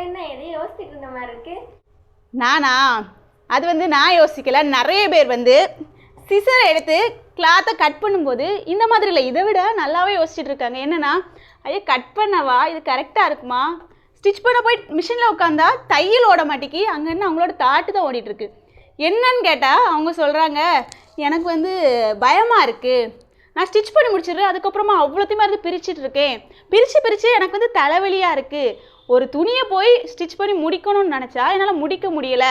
என்ன எதை யோசிச்சுட்டு இருந்த மாதிரி இருக்கு? நானா? அது வந்து நான் யோசிக்கல. நிறைய பேர் வந்து சிசரை எடுத்து கிளாத்தை கட் பண்ணும்போது இந்த மாதிரி இல்லை இதை விட நல்லாவே யோசிச்சுட்டு இருக்காங்க. என்னன்னா ஐயா கட் பண்ணவா? இது கரெக்டாக இருக்குமா? ஸ்டிச் பண்ண போய் மிஷினில் உட்காந்தா தையல் ஓட மாட்டேக்கி அங்கேருந்து அவங்களோட தாட்டு தான் ஓடிட்டு இருக்கு. என்னன்னு கேட்டால் அவங்க சொல்கிறாங்க எனக்கு வந்து பயமாக இருக்குது நான் ஸ்டிச் பண்ணி முடிச்சிடுறேன். அதுக்கப்புறமா அவ்வளோத்தையுமே இருந்து பிரிச்சுட்டு இருக்கேன். பிரித்து பிரித்து எனக்கு வந்து தலைவலியாக இருக்குது ஒரு துணியை போய் ஸ்டிச் பண்ணி முடிக்கணும்னு நினச்சா என்னால் முடிக்க முடியல.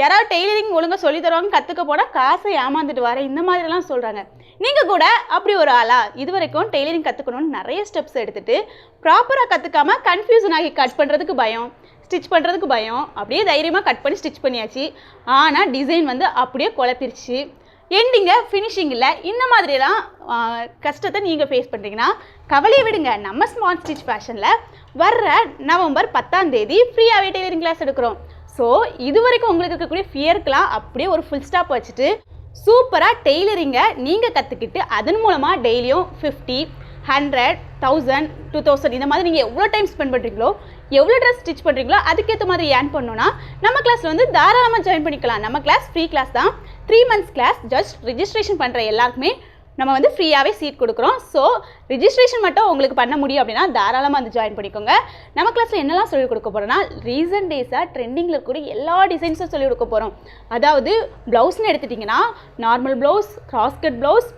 யாராவது டெய்லரிங் ஒழுங்காக சொல்லி தருவாங்க கற்றுக்க போனால் காசை ஏமாந்துட்டு வரேன் இந்த மாதிரிலாம் சொல்கிறாங்க நீங்கள் கூட அப்படி ஒரு ஆளா இது வரைக்கும் டெய்லரிங் கற்றுக்கணும்னு நிறைய ஸ்டெப்ஸ் எடுத்துட்டு ப்ராப்பராக கற்றுக்காம கன்ஃபியூஷன் ஆகி கட் பண்ணுறதுக்கு பயம் ஸ்டிச் பண்ணுறதுக்கு பயம் அப்படியே தைரியமாக கட் பண்ணி ஸ்டிச் பண்ணியாச்சு. ஆனால் டிசைன் வந்து அப்படியே குழப்பிருச்சு. எண்டிங்க ஃபினிஷிங் இல்லை இந்த மாதிரிலாம் கஷ்டத்தை நீங்கள் ஃபேஸ் பண்ணுறீங்கன்னா கவலையை விடுங்க. நம்ம ஸ்மார்ட் ஸ்டிச் ஃபேஷனில் வர்ற நவம்பர் பத்தாம் தேதி ஃப்ரீயாகவே டெய்லரிங் கிளாஸ் எடுக்கிறோம். ஸோ இது வரைக்கும் உங்களுக்கு இருக்கக்கூடிய ஃபியர்க்கெலாம் அப்படியே ஒரு ஃபுல் ஸ்டாப் வச்சுட்டு சூப்பராக டெய்லரிங்கை நீங்கள் கற்றுக்கிட்டு அதன் மூலமாக டெய்லியும் fifty hundred thousand two thousand இந்த மாதிரி நீங்கள் எவ்வளோ டைம் ஸ்பெண்ட் பண்ணுறீங்களோ எவ்வளோ ட்ரெஸ் ஸ்டிச் பண்ணுறீங்களோ அதுக்கேற்ற மாதிரி ஏர்ன் பண்ணோன்னா நம்ம கிளாஸில் வந்து தாராளமாக ஜாயின் பண்ணிக்கலாம். நம்ம கிளாஸ் ஃப்ரீ கிளாஸ் தான். Three months class just registration பண்ணுற எல்லாருக்குமே நம்ம வந்து ஃப்ரீயாகவே சீட் கொடுக்குறோம். ஸோ ரிஜிஸ்ட்ரேஷன் மட்டும் உங்களுக்கு பண்ண முடியும் அப்படின்னா தாராளமாக வந்து ஜாயின் பண்ணிக்கோங்க. நம்ம கிளாஸில் என்னெல்லாம் சொல்லிக் கொடுக்க போகிறோம்னா ரீசன்ட் டேஸாக ட்ரெண்டிங்கில் இருக்கக்கூடிய எல்லா டிசைன்ஸும் சொல்லிக் கொடுக்க போகிறோம் அதாவது ப்ளவுஸ்னு எடுத்துட்டிங்கன்னா normal blouse cross cut blouse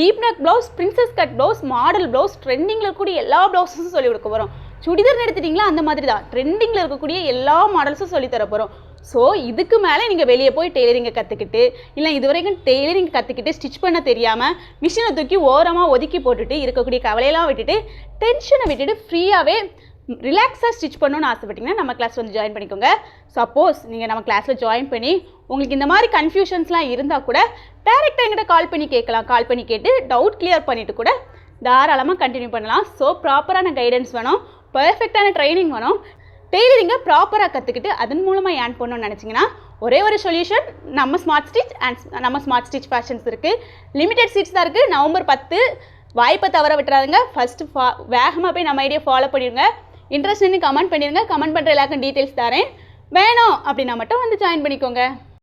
deep neck blouse princess cut blouse model blouse ட்ரெண்டிங்கில் இருக்கக்கூடிய எல்லா ப்ளவுஸும் சொல்லிக் கொடுக்க போகிறோம் சுடிதார் எடுத்துட்டிங்களா? அந்த மாதிரி தான் ட்ரெண்டிங்கில் இருக்கக்கூடிய எல்லா மாடல்ஸும் சொல்லித் போகிறோம் ஸோ இதுக்கு மேலே நீங்கள் வெளியே போய் டெய்லரிங்கை கற்றுக்கிட்டு இல்லை இது வரைக்கும் டெய்லரிங் கற்றுக்கிட்டு ஸ்டிச் பண்ண தெரியாமல் மிஷினை தூக்கி ஓரமாக ஒதுக்கி போட்டுட்டு இருக்கக்கூடிய கவலையெல்லாம் விட்டுட்டு டென்ஷனை விட்டுட்டு ஃப்ரீயாகவே ரிலாக்ஸாக ஸ்டிச் பண்ணணும்னு ஆசைப்பட்டீங்கன்னா நம்ம கிளாஸ் வந்து ஜாயின் பண்ணிக்கோங்க. சப்போஸ் நீங்கள் நம்ம கிளாஸில் ஜாயின் பண்ணி உங்களுக்கு இந்த மாதிரி கன்ஃபியூஷன்ஸ்லாம் இருந்தால் கூட டேரெக்டாக எங்கிட்ட கால் பண்ணி கேட்கலாம். கால் பண்ணி கேட்டு டவுட் கிளியர் பண்ணிவிட்டு கூட தாராளமாக கண்டினியூ பண்ணலாம். ஸோ ப்ராப்பரான கைடன்ஸ் வேணும். பர்ஃபெக்டான ட்ரைனிங் வேணும். டெய்லரிங்கை ப்ராப்பராக கற்றுக்கிட்டு அதன் மூலமாக ஏன் பண்ணணும்னு நினச்சிங்கன்னா ஒரே ஒரு சொல்யூஷன் நம்ம ஸ்மார்ட் ஸ்டிச் அண்ட் நம்ம ஸ்மார்ட் ஸ்டிச் ஃபேஷன்ஸ் இருக்குது லிமிடெட் சீட்ஸ் தான் இருக்குது நவம்பர் பத்து வாய்ப்பை தவற விட்டுறாதுங்க. ஃபஸ்ட்டு ஃபா வேகமாக போய் நம்ம ஐடியா ஃபாலோ பண்ணிடுங்க. இன்ட்ரெஸ்ட்னு கமெண்ட் பண்ணிடுங்க. கமெண்ட் பண்ணுற எல்லாருக்கும் டீட்டெயில்ஸ் தரேன். வேணும் அப்படின்னா மட்டும் வந்து ஜாயின் பண்ணிக்கோங்க.